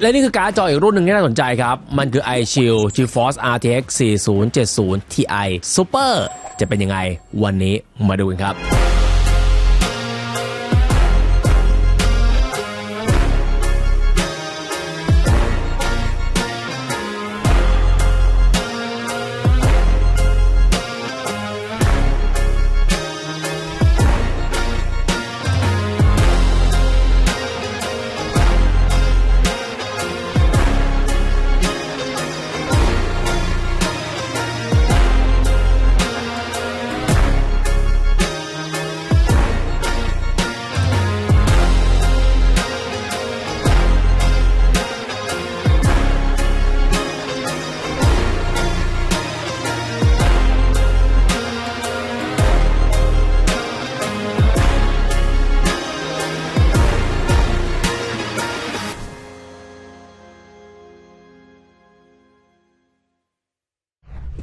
และนี่คือการ์ดจออีกรุ่นหนึ่งที่น่าสนใจครับ มันคือ iShield GeForce RTX 4070 Ti Super จะเป็นยังไงวันนี้มาดูกันครับ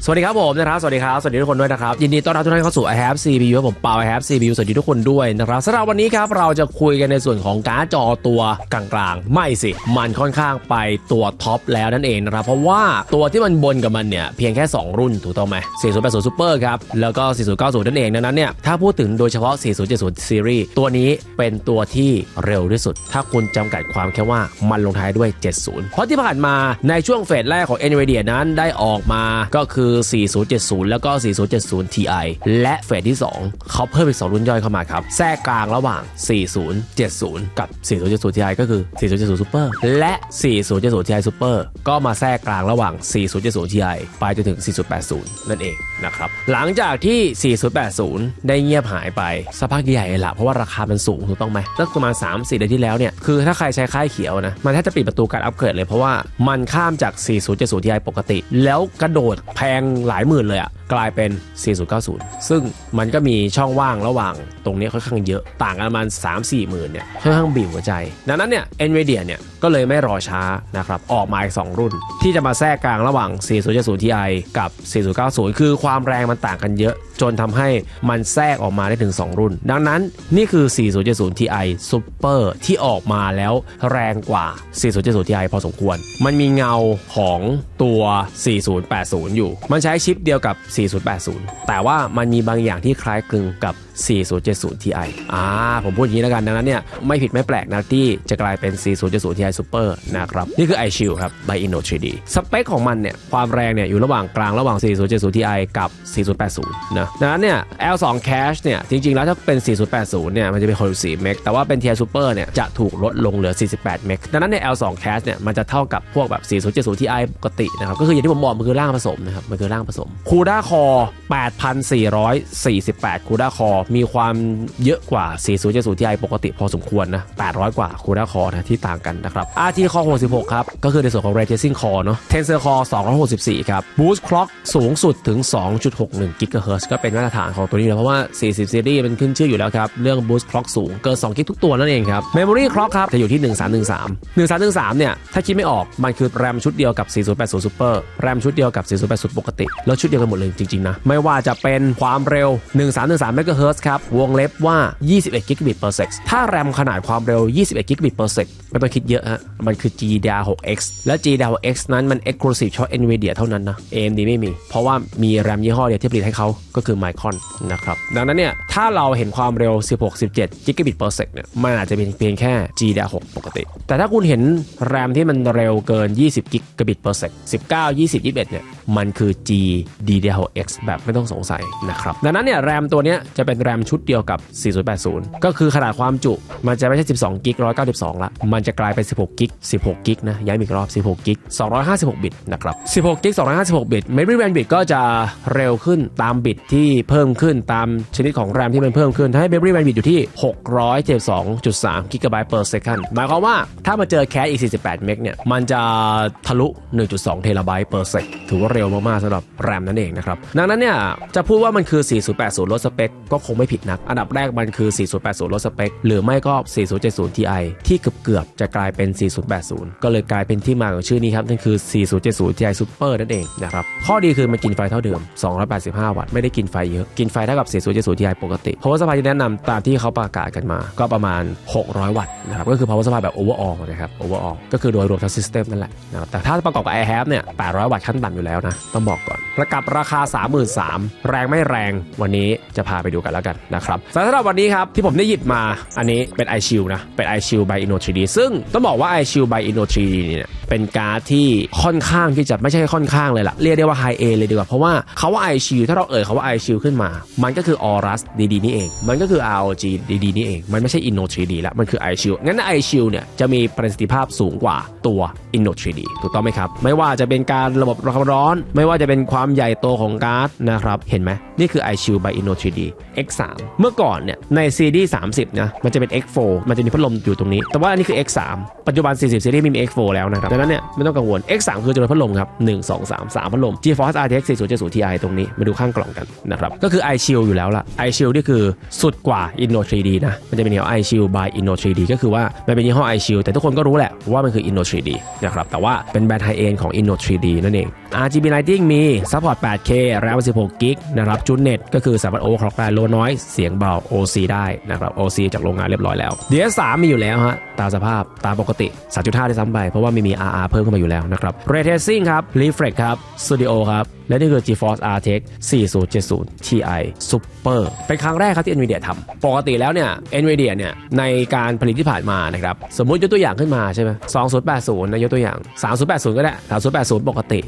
สวัสดีครับผมนะครับ สวัสดีครับ สวัสดีทุกคนด้วยนะครับ ยินดีต้อนรับทุกท่านเข้าสู่ i have CPU ผมเปา i have CPU สวัสดีทุกคนด้วยนะครับสำหรับวันนี้ครับเราจะคุยกันในส่วนของการ์ดจอตัวกลางๆ ไม่สิ มันค่อนข้างไปตัวท็อปแล้วนั่นเองนะครับ เพราะว่าตัวที่มันบนกับมันเนี่ย เพียงแค่ 2 รุ่นถูกต้องไหม4080 Super ครับ แล้วก็ 4090 นั่นเองดังนั้นเนี่ย ถ้าพูดถึงโดยเฉพาะ 4070 Series ตัวนี้เป็นตัวที่เร็วที่สุด ถ้าคุณจำกัดความแค่ว่ามันลงท้ายด้วย 70 เพราะที่ผ่านมาในช่วงเฟสแรกของ NVIDIA นั้นได้ออกมาก็คือ4070 แล้วก็ 4070 Ti และเฟสที่ 2 เขาเพิ่มอีก 2 รุ่นย่อยเข้ามาครับ แทรกกลางระหว่าง 4070 กับ 4070 Ti ก็คือ 4070 Super และ 4070 Ti Super ก็มาแทรกกลางระหว่าง 4070 Ti ไปจนถึง 4080 นั่นเองนะครับ หลังจากที่ 4080 ได้เงียบหายไปสักพักใหญ่เลยละเพราะว่าราคามันสูงถูกต้องไหมตั้งประมาณ 3-4เดือนที่แล้วเนี่ย คือถ้าใครใช้ค่ายเขียวนะ มันแทบจะปิดประตูการอัปเกรดเลยเพราะว่ามันข้ามจาก 4070 Ti ปกติ แล้วกระโดดแพงหลายหมื่นเลยอะกลายเป็น 4090 ซึ่งมันก็มีช่องว่างระหว่างตรงนี้ค่อนข้างเยอะ ต่างกันประมาณ 3-4 หมื่นเนี่ยค่อนข้างบีบหัวใจ ดังนั้นเนี่ย NVIDIA เนี่ย ก็เลยไม่รอช้านะครับออกมาอีก 2 รุ่น ที่จะมาแทรกกลางระหว่าง 4070 Ti กับ 4090 คือความแรงมันต่างกันเยอะ จนทำให้มันแทรกออกมาได้ถึง 2 รุ่น ดังนั้นนี่คือ 4070 Ti Super ที่ออกมาแล้วแรงกว่า 4070 Ti พอสมควร มันมีเงาของตัว 4080 อยู่ มันใช้ชิปเดียวกับ 4080 แต่ว่ามันมีบางอย่างที่คล้ายคลึงกับ4070 Ti อ่าผมพูดอย่างนี้แล้วกันดังนั้นเนี่ยไม่ผิดไม่แปลกนะที่จะกลายเป็น 4070 Ti Super นะครับ นี่คือ iShield ครับ by Inno 3D สเปคของมันเนี่ยความแรงเนี่ยอยู่ระหว่างกลางระหว่าง 4070 Ti กับ 4080 นะดังนั้นเนี่ย L2 Cache เนี่ยจริง ๆ แล้วถ้าเป็น 4080 เนี่ยมันจะเป็น64เมกแต่ว่าเป็น Ti Super เนี่ยจะถูกลดลงเหลือ 48เมกดังนั้นใน L2 Cache เนี่ยมันจะเท่ากับพวกแบบ 4070 Ti ปกตินะครับก็คืออย่างที่ผมบอกมันคือร่างผสมนะครับมันคือร่างผสม CUDA Core 8,448 CUDA Core มีความเยอะกว่า 4070 Ti ปกติพอสมควรนะ 800 กว่า CUDA Core นะที่ต่างกันนะครับ RT Core 66 ครับ ก็คือในส่วนของ Ray Tracing Core เนาะ Tensor Core 264 ครับ Boost Clock สูงสุดถึง 2.61 GHz ก็เป็นมาตรฐานของตัวนี้แล้วเพราะว่า 40 Series มันขึ้นชื่ออยู่แล้วครับ เรื่อง Boost Clock สูงเกิน 2 กิกทุกตัวนั่นเองครับ Memory Clock ครับจะอยู่ที่ 1313 1313 เนี่ยถ้าคิดไม่ออกมันคือ RAM ชุดเดียวกับ 4080 Super RAM ชุดเดียวกับ 4080 ปกติ แล้วชุดเดียวกันหมดเลยจริงๆนะไม่ว่าจะเป็นความเร็ว 1313 MHz ครับ วงเล็บว่า 21 Gbps per sec ถ้าแรมขนาดความเร็ว 21 Gbps per sec ไม่ต้องคิดเยอะฮะ มันคือ GDDR6X และ GDDR6X นั้นมัน exclusive เฉพาะ NVIDIA เท่านั้นนะ AMD ไม่มี เพราะว่ามีแรมยี่ห้อเดียวที่ผลิตให้เขาก็คือ Micron นะครับ ดังนั้นเนี่ย ถ้าเราเห็นความเร็ว 16-17 Gbps per sec เนี่ย มันอาจจะเป็นเพียงแค่ GDDR6 ปกติ แต่ถ้าคุณเห็นแรมที่มันเร็วเกิน 20 Gbps per sec 19 20 21 เนี่ย มันคือ GDDR6X แบบไม่ต้องสงสัยนะครับ ดังนั้นเนี่ย แรมตัวเนี้ยจะเป็นแรมชุดเดียวกับ 4080 ก็คือขนาดความจุมันจะไม่ใช่ 12 กิก 192 ละ มันจะกลายเป็น 16 กิก 16 กิกนะ ย้ำอีกรอบ 16 กิก 256 บิตนะครับ 16 กิก 256 บิต Memory Bandwidth ก็จะเร็วขึ้นตามบิตที่เพิ่มขึ้นตามชนิดของแรมที่มันเพิ่มขึ้น ให้ Memory Bandwidth อยู่ที่ 672.3 GB per second หมายความว่าถ้ามาเจอแคชอีก 48 เมกเนี่ย มันจะทะลุ 1.2 เทราไบต์ per sec ถือว่าเร็วมากๆสำหรับแรมนั่นเองนะครับ ดังนั้นเนี่ย จะพูดว่ามันคือ 4080 ลดสเปค ก็คงไม่ผิดนัก อันดับแรกมันคือ 4080 ลดสเปค หรือไม่ก็ 4070 Ti ที่เกือบๆจะกลายเป็น 4080 ก็เลยกลายเป็นที่มาของชื่อนี้ครับ นั่นคือ 4070 Ti Super นั่นเองนะครับ ข้อดีคือมันกินไฟเท่าเดิม 285 วัตต์ ไม่ได้กินไฟเยอะ กินไฟเท่ากับ 4070 Ti ปกติ power supply ที่แนะนำตามที่เขาประกาศกันมา ก็ประมาณ 600 วัตต์นะครับ ก็คือ power supply แบบ overall นะครับ overall ก็คือโดยรวมทั้ง system นั่นแหละนะครับ แต่ถ้าประกอบกับ AirHab เนี่ย 800 วัตต์ขั้นต่ำอยู่แล้วนะ ต้องบอกก่อน ประกับราคา 33,000แรงไม่แรง วันนี้จะพาไปดูกันแล้วกันนะครับสำหรับวันนี้ครับที่ผมได้หยิบมาอันนี้เป็น i อชิลนะเป็น iShield by Inno 3D ซึ่งต้องบอกว่า iShield by Inno 3D เนี่ยเป็นการ์ดที่ค่อนข้างที่จะไม่ใช่ค่อนข้างเลยล่ะ เรียกได้ว่า High A เลยดีกว่า เพราะว่าเขาว่า iShield ถ้าเราเอ่ยเขาว่า iShield ขึ้นมา มันก็คือ Aorus ดีๆนี่เอง มันก็คือ ROG ดีๆนี่เอง มันไม่ใช่ Inno 3D แล้วมันคือ iShield งั้น iShield เนี่ยจะมีประสิทธิภาพสูงกว่าตัว Inno 3D ถูกต้องไหมครับ ไม่ว่าจะเป็นการระบบความร้อน ไม่ว่าจะเป็นความใหญ่โตของการ์ดนะครับ เห็นไหมนี่คือ iShield by Inno 3D X3 เมื่อก่อนเนี่ยในซีรีส์30นะมันจะเป็น X4 มันจะมีพัดลมอยู่ตรงนี้ แต่ว่าอันนี้คือ X3 ปัจจุบัน 40ซีรีส์มี X4 แล้วนะครับดังนั้นเนี่ยไม่ต้องกังวล X3 คือจำนวนพัดลมครับ1 2 3 3พัดลม GeForce RTX 4070 Ti ตรงนี้มาดูข้างกล่องกันนะครับก็คือ iShield อยู่แล้วล่ะ iShield นี่คือสุดกว่า Inno 3D นะมันจะเป็นยี่ห้อ iShield by Inno 3D ก็คือว่ามันเป็นยี่ห้อ iShield แต่ทุกคนก็รู้แหละว่ามันคือ Inno 3D นะครับแต่ว่าเป็นแบรนด์ไฮเอ็นของ Inno 3D นั่นเอง RGB Lighting มี Support 8K RAM 16 g b นะครับจุดเน็ตก็คือสามารถ overclock ได้โลน้อยเสียงเบา OC ได้นะครับ OC จากโรงงานเรียบร้อยแล้ว DS3 มีอยู่แล้วฮะตามสภาพตามปกติ 3.5ได้ซ้ำไปเพราะว่าไม่มี RR เพิ่มเข้ามาอยู่แล้วนะครับ Ray Tracing ครับ Reflex ครับ Studio ครับ และนี่คือ GeForce RTX 4070 Ti Super เป็นครั้งแรกครับที่ NVIDIA ทำปกติแล้วเนี่ย NVIDIA เนี่ยในการผลิตที่ผ่านมานะครับสมมุติยกตัวอย่างขึ้นมาใช่ไหม2080นะยกตัวอย่าง 3080 ก็ได้ 3080 ปกติ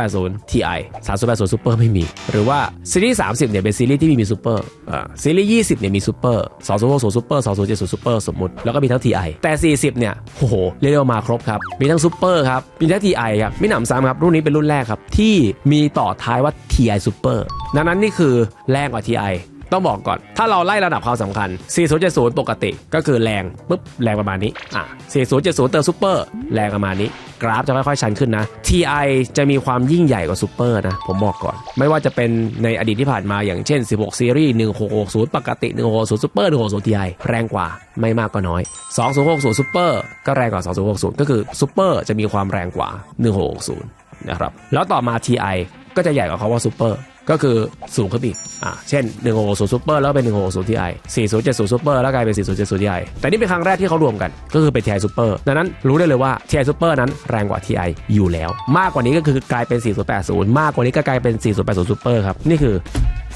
3080 Ti 3080 Super ไม่มี หรือว่าซีรีส์ 30 เนี่ยเป็นซีรีส์ที่มีมี Super อ่าซีรีส์ 20 เนี่ยมี Super 2060 Super 2070 Super สมมุติ แล้วก็มีทั้ง Ti แต่ 40 เนี่ยโอ้โหเรียกได้ว่ามาครบครับ มีทั้ง Super ครับมีทั้ง Ti ครับมีหนำซ้ำครับรุ่นนี้เป็นรุ่นแรกครับที่มีต่อท้ายว่า Ti Super ดังนั้นนี่คือแรงกว่า Ti ต้องบอกก่อน ถ้าเราไล่ระดับความสำคัญ 4070 ปกติก็คือแรงปุ๊บแรงประมาณนี้อะ4070 เติมซูเปอร์แรงประมาณนี้ กราฟจะค่อยๆชันขึ้นนะ TI จะมีความยิ่งใหญ่กว่าซูเปอร์นะ ผมบอกก่อน ไม่ว่าจะเป็นในอดีตที่ผ่านมาอย่างเช่น 16 ซีรีส์ 1660 ปกติ 1660ซูเปอร์1660 TI แรงกว่าไม่มากก็น้อย 2060ซูเปอร์ก็แรงกว่า 2060 ก็คือซูเปอร์จะมีความแรงกว่า 1660นะครับแล้วต่อมา TI ก็จะใหญ่กว่าเขาว่าซูเปอร์ ก็คือสูงขึ้นอีกอ่าเช่น 1660 Super แล้วเป็น 1660 Ti 4070 Super แล้วกลายเป็น 4070 Ti แต่นี่เป็นครั้งแรกที่เขารวมกัน ก็คือเป็น Ti Super ดังนั้นรู้ได้เลยว่า Ti Super นั้นแรงกว่า Ti อยู่แล้ว มากกว่านี้ก็คือกลายเป็น 4080 มากกว่านี้ก็กลายเป็น 4080 Super ครับ นี่คือ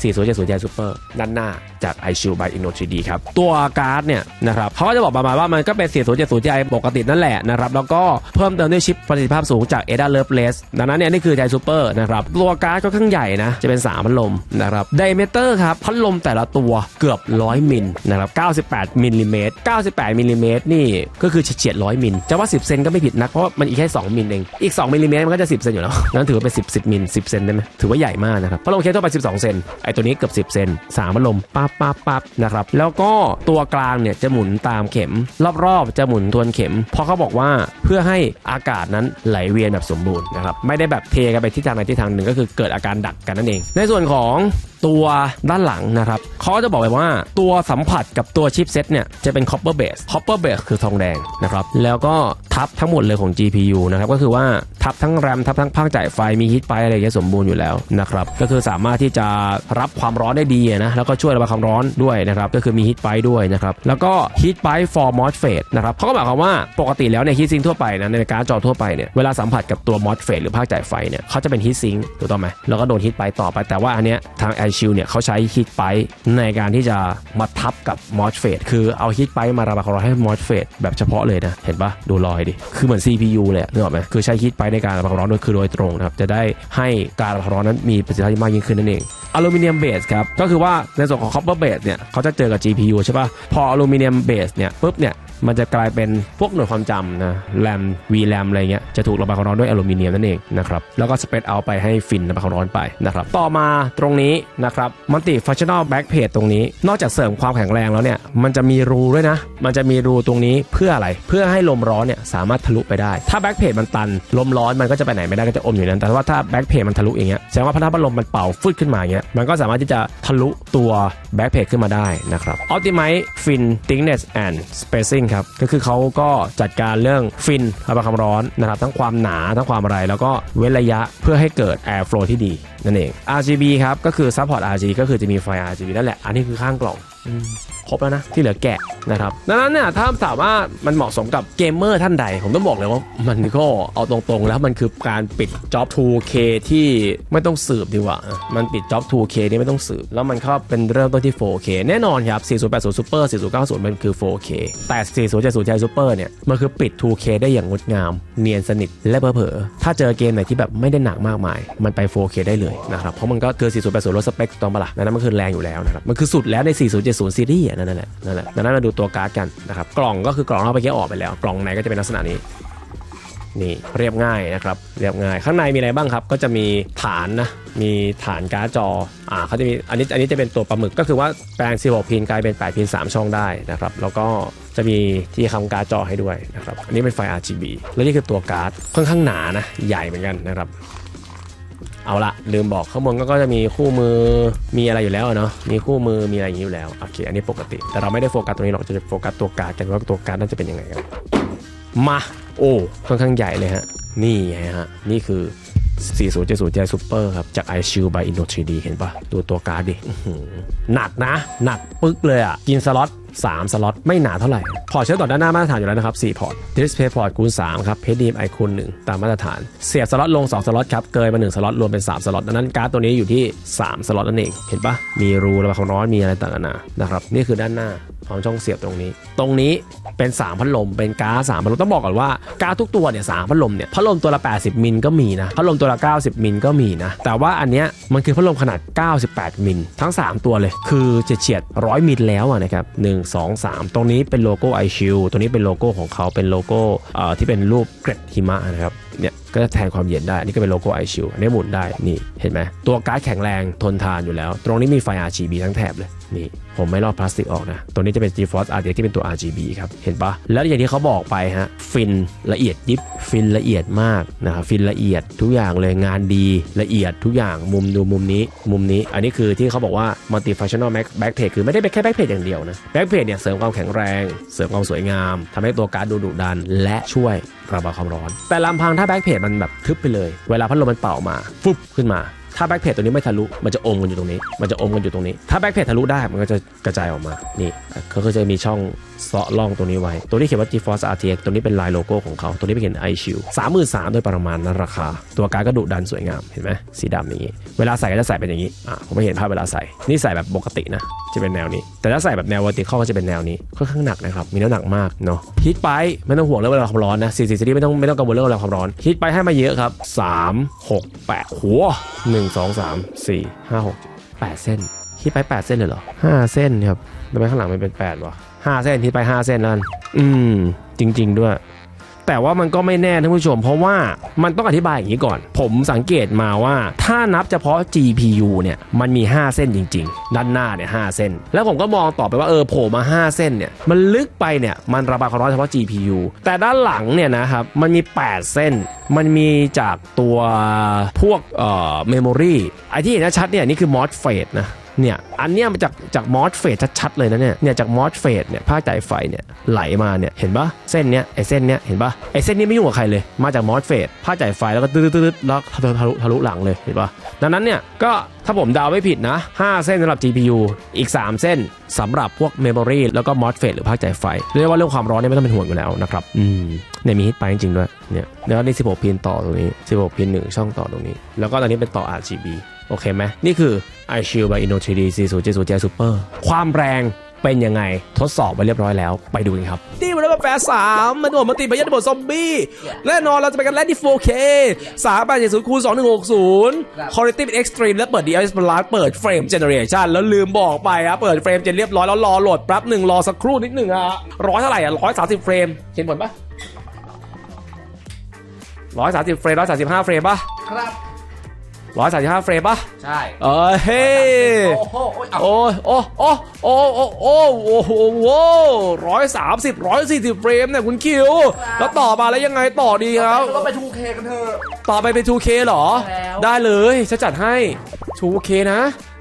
4070 Ti Super ด้านหน้าจาก iShield by Inno 3D ครับ ตัวการ์ดเนี่ยนะครับเขาก็จะบอกประมาณว่ามันก็เป็น 4070 Ti ปกตินั่นแหละนะครับ แล้วก็เพิ่มเติมด้วยชิปประสิทธิภาพสูงจาก Ada Loveless ดังนั้นเนี่ยนี่คือ Ti Super นะครับ ตัวการ์ดก็ข้างใหญ่นะ จะเป็น 3 พัดลมนะครับ Diameter ครับ พัดลมแต่ละตัวเกือบ 100 มิลนะครับ98มิลลิเมตร98มิลลิเมตรนี่ก็คือเฉียด100มิลจะว่า 10 เซนก็ไม่ผิดนักเพราะมันอีกแค่ 2มิลเองอีก2มิลลิเมตรมันก็จะ 10 เซนอยู่แล้วนั้นถือว่าเป็น10 10มิล10 เซนได้ไหมถือว่าใหญ่มากนะครับพัดลมเคสทั่วไป 12 เซนไอตัวนี้เกือบ10 เซน3พัดลมปั๊บปั๊บปั๊บนะครับแล้วก็ตัวกลางเนี่ยจะหมุนตามเข็ม รอบๆ จะหมุนทวนเข็ม เพราะเขาบอกว่าเพื่อให้อากาศนั้นไหลเวียนแบบสมบูรณ์นะครับไม่ได้แบบเทกันไปทิศทางใดทิศทางหนึ่งก็คือเกิดอาการดักกันนั่นเอง ในส่วนของตัวด้านหลังนะครับเขาจะบอกไว้ว่าตัวสัมผัสกับตัวชิปเซ็ตเนี่ยจะเป็น copper base copper base คือทองแดงนะครับแล้วก็ทับทั้งหมดเลยของ GPU นะครับก็คือว่าทับทั้งแรมทับทั้งภาคจ่ายไฟมีฮีทไปอะไรอย่างเงี้ยสมบูรณ์อยู่แล้วนะครับก็คือสามารถที่จะรับความร้อนได้ดีนะแล้วก็ช่วยระบายความร้อนด้วยนะครับก็คือมีฮีทไปด้วยนะครับแล้วก็ฮีทไป for MOSFET นะครับเขาก็หมายความว่าปกติแล้วเนี่ยฮีทซิงทั่วไปนะในการ์ดจอทั่วไปเนี่ยเวลาสัมผัสกับตัว MOSFET หรือภาคจ่ายไฟเนี่ยเขาจะเป็นฮีทซิงถูกต้องไหมแล้วก็โดนฮีทไปต่อไปแต่ว่าอันเนี้ยทางเนี่ยเขาใช้ฮีทไปในการที่จะมาทับกับ MOSFET คือเอาฮีทไปมาระบายความร้อนให้ MOSFET แบบเฉพาะเลยนะ เห็นปะดูรอยดิ คือเหมือน CPU เลยนึกออกไหมคือใช้ฮีทไปในการระบายความร้อนโดยคือโดยตรงนะครับ จะได้ให้การระบายความร้อนนั้นมีประสิทธิภาพมากยิ่งขึ้นนั่นเองอลูมิเนียมเบสครับ ก็คือว่าในส่วนของ copper base เนี่ยเขาจะเจอกับ GPU ใช่ปะพออลูมิเนียมเบสเนี่ยปุ๊บเนี่ย มันจะกลายเป็นพวกหน่วยความจำนะแรม VRAM อะไรเงี้ยจะถูกระบายความร้อนด้วยอลูมิเนียมนั่นเองนะครับแล้วก็สเปซเอาไปให้ฟินระบายความร้อนไปนะครับต่อมาตรงนี้นะครับมัลติฟังชั่นอลแบ็กเพจตรงนี้ นอกจากเสริมความแข็งแรงแล้วเนี่ยมันจะมีรูด้วยนะ มันจะมีรูตรงนี้เพื่ออะไรเพื่อให้ลมร้อนเนี่ยสามารถทะลุไปได้ ถ้าแบ็กเพจมันตันลมร้อนมันก็จะไปไหนไม่ได้ก็จะอมอยู่นั้น แต่ว่าถ้าแบ็กเพจมันทะลุอย่างเงี้ยแสดงว่าพัดลมมันเป่าฟึดขึ้นมาเงี้ยมันก็สามารถที่จะทะลุตัวแบ็กเพจขึ้นมาได้นะครับ Optimize Fin Thickness and Spacing ครับ ก็คือเขาก็จัดการเรื่องฟินระบายความร้อนนะครับทั้งความหนาทั้งความอะไร แล้วก็เว้นระยะเพื่อให้เกิด air flow ที่ดีนั่นเอง RGB ครับก็คือ support RGB ก็คือจะมีไฟ RGB นั่นแหละอันนี้คือข้างกล่องอ ครบแล้วนะ ที่เหลือแกะนะครับดังนั้นเนี่ยถ้าถามว่ามันเหมาะสมกับเกมเมอร์ท่านใด ผมต้องบอกเลยว่ามันก็เอาตรงๆ แล้วมันคือการปิดจ็อบ 2K ที่ไม่ต้องสืบดีกว่า มันปิดจ็อบ 2K ที่ไม่ต้องสืบ แล้วมันก็เป็นเริ่มต้นที่ 4K แน่นอนครับ 4080 Super 4090 มันคือ 4K แต่ 4070 Ti Super เนี่ยมันคือปิด 2K ได้อย่างงดงาม เนียนสนิทและเผลอๆถ้าเจอเกมไหนที่แบบไม่ได้หนักมากมาย มันไป 4K ได้เลยนะครับเพราะมันก็คือ4080ลดสเปคตรงปะล่ะนั้นมันคือแรงอยู่แล้วนะครับมันคือสุดแล้วใน 4070ซีรีส์นั่นแหละนั่นแหละดังนั้นมาดูตัวการ์ดกันนะครับกล่องก็คือกล่องเราไปเกี้ออกไปแล้ว กล่องในก็จะเป็นลักษณะนี้นี่เรียบง่ายนะครับเรียบง่าย ข้างในมีอะไรบ้างครับ ก็จะมีฐานนะมีฐานการ์ดจออ่าเขาจะมีอันนี้อันนี้จะเป็นตัวปลาหมึกก็คือว่าแปลง 16 พินกลายเป็น 8 พิน 3 ช่องได้นะครับแล้วก็จะมีที่คำการ์ดจอให้ด้วยนะครับอันนี้เป็นไฟ RGB แล้วนี่คือตัวการ์ดค่อนข้างหนานะใหญ่เหมือนกันนะครับ เอาละลืมบอกข้างบนก็จะมีคู่มือมีอะไรอยู่แล้วเนาะมีคู่มือมีอะไรอย่างนี้อยู่แล้วโอเคอันนี้ปกติ แต่เราไม่ได้โฟกัสตรงนี้หรอกจะโฟกัสตัวการ์ดกันว่าตัวการ์ดน่าจะเป็นยังไงกันมาโอ้ค่อนข้างใหญ่เลยฮะนี่ไงฮะนี่คือ4070 Ti Super ครับ จาก iShield by Inno 3D เห็นปะดูตัวการ์ดดิอื้อหือหนักนะ หนักปึ๊กเลยอะ กินสล็อต 3 สล็อต ไม่หนาเท่าไหร่ พอร์ตเชื่อมต่อด้านหน้ามาตรฐานอยู่แล้วนะครับ 4 พอร์ต Display port คูณ3ครับ HDMI คูณ1ตามมาตรฐาน เสียบสล็อตลง 2 สล็อตครับ เกยมา 1 สล็อต รวมเป็น 3 สล็อตดังนั้นการ์ดตัวนี้อยู่ที่ 3 สล็อตนั่นเอง เห็นปะมีรูระบายความร้อน มีอะไรต่างๆนานนะครับ นี่คือด้านหน้า ของช่องเสียบตรงนี้ ตรงนี้เป็น3พัดลมเป็นก๊าซ3พัดลมต้องบอกก่อนว่าก๊าซทุกตัวเนี่ยสามพัดลมเนี่ยพัดลมตัวละ 80 มิลก็มีนะพัดลมตัวละ 90 มิลก็มีนะแต่ว่าอันเนี้ยมันคือพัดลมขนาด 98 มิลทั้ง 3 ตัวเลยคือเฉียดๆ100มิลแล้วนะครับ1 2 3ตรงนี้เป็นโลโก้ i s h i e l ตัวนี้เป็นโลโก้ของเขาเป็นโลโก้เอ่อที่เป็นรูปเกร็ดหิมะนะครับเนี่ยก็จะแทนความเย็นได้ นี่ก็เป็นโลโก้ i s h i e l อันนี้หมุนได้นี่เห็นไหมตัวการ์ดแข็งแรงทนทานอยู่แล้ว ตรงนี้มีไฟ RGB ทั้งแถบเลยนี่ ผมไม่ลอกพลาสติกออกนะ ตัวนี้จะเป็น GeForce RTX ที่เป็นตัว RGB ครับ เห็นปะแล้วอย่างที่เขาบอกไปฮะ ฟินละเอียดยิบ ฟินละเอียดมากนะครับ ฟินละเอียดทุกอย่างเลยงานดีละเอียดทุกอย่าง มุมดูมุมนี้ มุมนี้ อันนี้คือที่เขาบอกว่า multifunctional backplate คือไม่ได้เป็นแค่ backplate อย่างเดียวนะ backplate เนี่ยเสริมความแข็งแรง เสริมความสวยงามทำให้ตัวการ์ดดูดุดัน และช่วยระบายความร้อน แต่ลำพังถ้า backplate มันแบบทึบไปเลย เวลาพัดลมมันเป่ามา ฟุบขึ้นมา ถ้าแบ็กเพจตัวนี้ไม่ทะลุ มันจะอมกันอยู่ตรงนี้ มันจะอมกันอยู่ตรงนี้ ถ้าแบ็กเพจทะลุได้ มันก็จะกระจายออกมา นี่เขาก็จะมีช่องเซาะล่องตรงนี้ไว้ ตัวนี้เขียนว่า GeForce RTX ตัวนี้เป็นลายโลโก้ของเขา ตัวนี้เป็นเขียน iShield 33,000โดยประมาณนั้นราคา ตัวการดก็ดุดันสวยงาม เห็นไหมสีดำอย่างนี้ เวลาใส่ก็จะใส่เป็นอย่างนี้ อะ ผมไม่เห็นภาพเวลาใส่ นี่ใส่แบบปกตินะ จะเป็นแนวนี้ แต่ถ้าใส่แบบแนว vertical ก็จะเป็นแนวนี้ ค่อนข้างหนักนะครับ มีน้ำหนักมากเนาะฮีทไปไม่ต้องห่วงเรื่องเวลาความร้อนนะซีซีซีไม่ต้องไม่ต้องกังวลเรื่องเวลาความร้อนฮีทไปให้มาเยอะครับ3 6 8หัว1 2 3 4 5 6 8 เส้นฮีทไป8เส้นเลยเหรอ5เส้นครับทำไมข้างหลังมันเป็น8วะ5เส้นฮีทไป5เส้นนั่นอืมจริง ๆ ด้วย แต่ว่ามันก็ไม่แน่ท่านผู้ชม เพราะว่ามันต้องอธิบายอย่างนี้ก่อน ผมสังเกตมาว่าถ้านับเฉพาะ GPU เนี่ยมันมี 5 เส้นจริง ๆ ด้านหน้าเนี่ย5เส้น แล้วผมก็มองต่อไปว่าเออโผล่มา 5 เส้นเนี่ยมันลึกไปเนี่ยมันระบายความร้อนเฉพาะ GPU แต่ด้านหลังเนี่ยนะครับมันมี 8 เส้น มันมีจากตัวพวกเอ่อเมมโมรีไอที่เห็นชัดเนี่ยนี่คือ MOSFET นะ เนี่ยอันเนี้ยมาจากจากมอสเฟสชัดๆเลยนะเนี่ยเนี่ยจากมอสเฟสเนี่ยภาคจ่ายไฟเนี่ยไหลมาเนี่ยเห็นปะเส้นเนี้ยไอเส้นเนี้ยเห็นปะไอเส้นนี้ไม่ยุ่งกับใครเลยมาจากมอสเฟสภาคจ่ายไฟแล้วก็ตืดๆๆแล้วทะลุทะลุทะลุหลังเลยเห็นปะดังนั้นเนี่ยก็ถ้าผมเดาไม่ผิดนะ 5 เส้นสำหรับ GPU อีก 3 เส้นสำหรับพวกเมมโมรีแล้วก็มอสเฟสหรือภาคจ่ายไฟ เรียกว่าเรื่องความร้อนเนี่ยไม่ต้องเป็นห่วงอยู่แล้วนะครับ อืมเนี่ยมีฮิตไปจริงๆด้วยเนี่ยแล้วนี่16 พินต่อตรงนี้ 16 พิน1ช่องต่อตรงนี้ แล้วก็ตอนนี้เป็นต่อ RGB โอเคไหมนี่คือ i s h i e l d by Inno 3D 4070 Ti Super ความแรงเป็นยังไงทดสอบไปเรียบร้อยแล้วไปดูกันครับ นี่มันเป็นแฟร์สามมันบอกมันติดพยันบทซอมบี้แน่นอนเราจะไปกันแลนด์ที่ 4K 3 8 7 0คูณ2160 Quality เป็น Extreme แล้วเปิด DLS Balance เปิด Frame Generation แล้วลืมบอกไปครับเปิดเฟรมเจนเรียบร้อยแล้วรอโหลดแป๊บหนึ่งรอสักครู่นิดหนึ่งอะร้อยเท่าไหร่อะร้อยสามสิบเฟรมเห็นผลปะร้อยสามสิบเฟรมร้อยสามสิบห้าเฟรมปะครับ ร้อยสามสิบห้าเฟรมปะใช่เออเฮ้โอ้โหโอ้ยเอาโอ้ยโอ้โอ้โอ้โอ้โอ้โอ้โหโว้ร้อยสามสิบร้อยสี่สิบเฟรมเนี่ยคุณคิว แล้วต่อมาแล้วยังไงต่อดีครับเราไปทูเคกันเถอะต่อไปเป็น 2K เหรอแล้วได้เลยฉันจัดให้ 2K นะ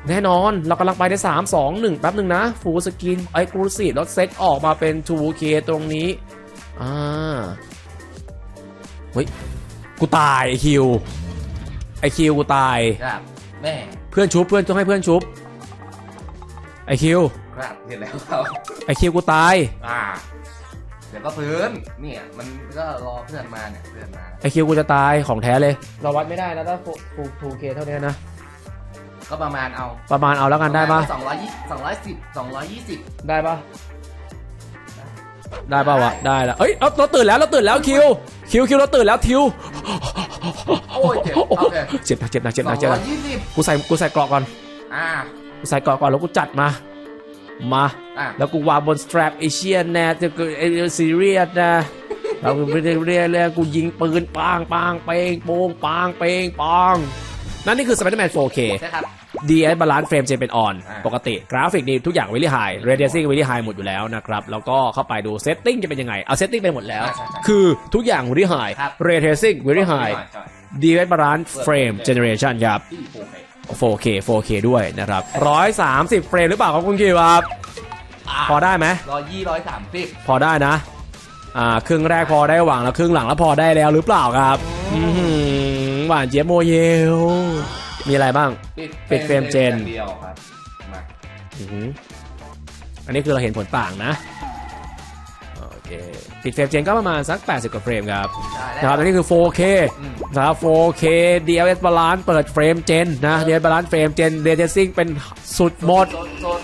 แน่นอนเรากำลังไปใน 3 2 1 แป๊บหนึ่งนะ Full Screen Exclusive แล้วเซตออกมาเป็น 2K ตรงนี้ อ่า เฮ้ย กูตายไอคิว ไอคิวกูตาย ครับแม่เพื่อนชุบเพื่อนต้องให้เพื่อนชุบไอคิวครับเห็นแล้วครับไอคิวกูตายอ่าเดี๋ยวก็ฟื้นเนี่ยมันก็รอเพื่อนมาเนี่ยเพื่อนมา ไอคิวกูจะตายของแท้เลย เราวัดไม่ได้นะถ้า 2K เท่านี้นะ ก็ประมาณเอาประมาณเอาแล้วกันได้ปะสองร้อยยี่สองร้อยสิบสองร้อยยี่สิบได้ปะได้ปะวะได้แล้วเอ้ยเราเราตื่นแล้วเราตื่นแล้วคิวคิวคิวเราตื่นแล้วทิว โอ้ยเจ็บโอเคเจ็บหนักเจ็บหนักเจ็บสหอนังกเจ็บหร้อนัยกยี่สิบกูใส่กูใส่เกราะก่อนอ่ากูใส่เกราะก่อนแล้วกูจัดมามาอะแล้วกูวางบนสแตรปเอเชียนแน่จะกูเอซีเรียสนะแล้วกูไม่ได้เรียกเลยกูยิงปืนปังปังเปงโปงปังเปงปังนั่นนี่คือ Spider-Man 4K ใช่ครับ DS Balance Frame จะเป็นออนอ่าปกติกราฟิกนี่ทุกอย่าง very high radiating very high หมดอยู่แล้วนะครับ แล้วก็เข้าไปดู setting จะเป็นยังไง เอา setting ไปหมดแล้วใช่ใช่ใช่คือทุกอย่าง very high ครับ radiating very high ใช่ DS Balance Frame Generation ครับที่โอเค 4K 4K ด้วยนะครับ 130 เฟรมหรือเปล่าครับคุณคิวครับพอได้ไหมร้อยยี่ร้อยสามสิบพอได้นะ อ่า ครึ่งแรกพอได้หวังแล้วครึ่งหลังแล้วพอได้แล้วหรือเปล่าครับอื้อหือหวานเจี๊ยบโมเยล มีอะไรบ้าง ปิดเฟรมเจนเดียวครับมาอื้อหืออันนี้คือเราเห็นผลต่างนะโอเคปิดเฟรมเจนก็ประมาณสัก 80 กว่าเฟรมครับได้นะครับแล้วอันนี้คือ 4K อืมนะครับ 4K DLS Balance เปิดเฟรมเจนนะ DLS Balance เฟรมเจน Ray Tracing เป็นสุดหมดสดสด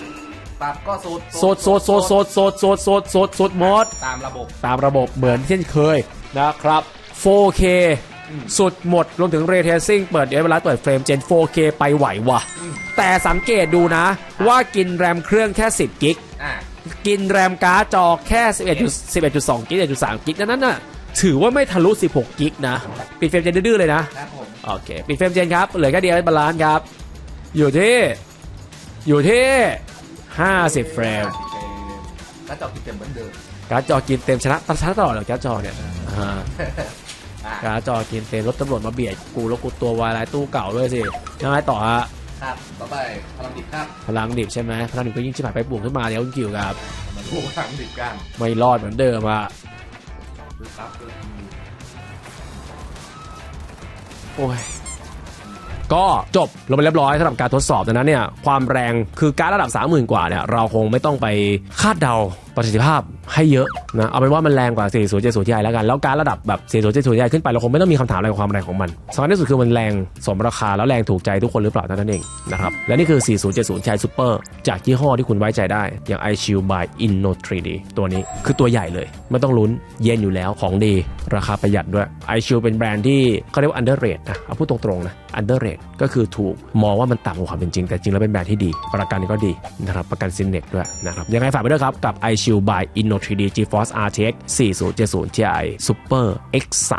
ปรับก็สุดสดสดสดสดสดสดสดสดสดหมดตามระบบตามระบบเหมือนเช่นเคยนะครับ 4K สุดหมดรวมถึง Ray Tracing เปิด DLS Balance เปิดเฟรมเจน 4K ไปไหวว่ะแต่สังเกตดูนะว่ากินแรมเครื่องแค่ 10 กิกอ่ากินแรมการ์ดจอแค่ 11 11.2 กิก11.3 กิกนั้นน่ะถือว่าไม่ทะลุ 16 กิกนะ ปิดเฟรมเจนดื้อๆเลยนะครับผมโอเค ปิดเฟรมเจนครับ เหลือแค่เดียวบาลานซ์ครับ อยู่ที่ อยู่ที่ 50 เฟรมแล้วจอกินเต็มเหมือนเดิมการ์ดจอกินเต็มชนะตัชนะตลอดเหรอการ์ดจอเนี่ยอ่าอ่า การ์ดจอกินเต็มรถตำรวจมาเบียดกูแล้วกูตัววายไลายตู้เก่าด้วยสิยังไงต่อฮะครับต่อไปพลังดิบครับพลังดิบใช่ไหมพลังดิบก็ยิ่งชิบหายไปปุ่งขึ้นมาเดี๋ยวคุณกิวครับมาดูพลังดิบกันไม่รอดเหมือนเดิมอะดูครับดูโอ้ยก็จบลงไปเรียบร้อยสำหรับการทดสอบดังนั้นเนี่ยความแรงคือการดระดับ 30,000 กว่าเนี่ยเราคงไม่ต้องไปคาดเดา ประสิทธิภาพให้เยอะนะเอาเป็นว่ามันแรงกว่า 4070 Ti แล้วกัน แล้วการระดับแบบ 4070 Ti ขึ้นไปเราคงไม่ต้องมีคำถามอะไรกับความแรงของมันสำคัญที่สุดคือมันแรงสมราคาแล้วแรงถูกใจทุกคนหรือเปล่าเท่านั้นเองนะครับและนี่คือ 4070 Ti Super จากยี่ห้อที่คุณไว้ใจได้อย่าง iShield by Inno 3D ตัวนี้คือตัวใหญ่เลยไม่ต้องลุ้นเย็นอยู่แล้วของดีราคาประหยัดด้วย iShield เป็นแบรนด์ที่เขาเรียกว่า underrate นะเอาพูดตรงๆนะ underrate ก็คือถูกมองว่ามันต่ำกว่าความเป็นจริง แต่จริงแล้วเป็นแบรนด์ที่ดี ประกันก็ดีนะครับประกันซินเน็กด้วยนะครับยังไงฝากไปด้วยครับกับ iShield by Inno 3D GeForce RTX 4070 Ti Super X3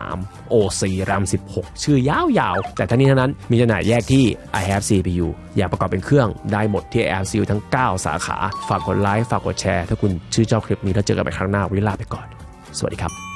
OC RAM 16 ชื่อยาวๆ แต่ทั้งนี้ทั้งนั้นมีจำหน่ายแยกที่ i have CPU อยากประกอบเป็นเครื่องได้หมดที่ i have CPU ทั้ง 9 สาขา ฝากกดไลค์ ฝากกดแชร์ ถ้าคุณชื่นชอบคลิปนี้แล้วเจอกันใหม่ครั้งหน้าวันนี้ลาไปก่อน สวัสดีครับ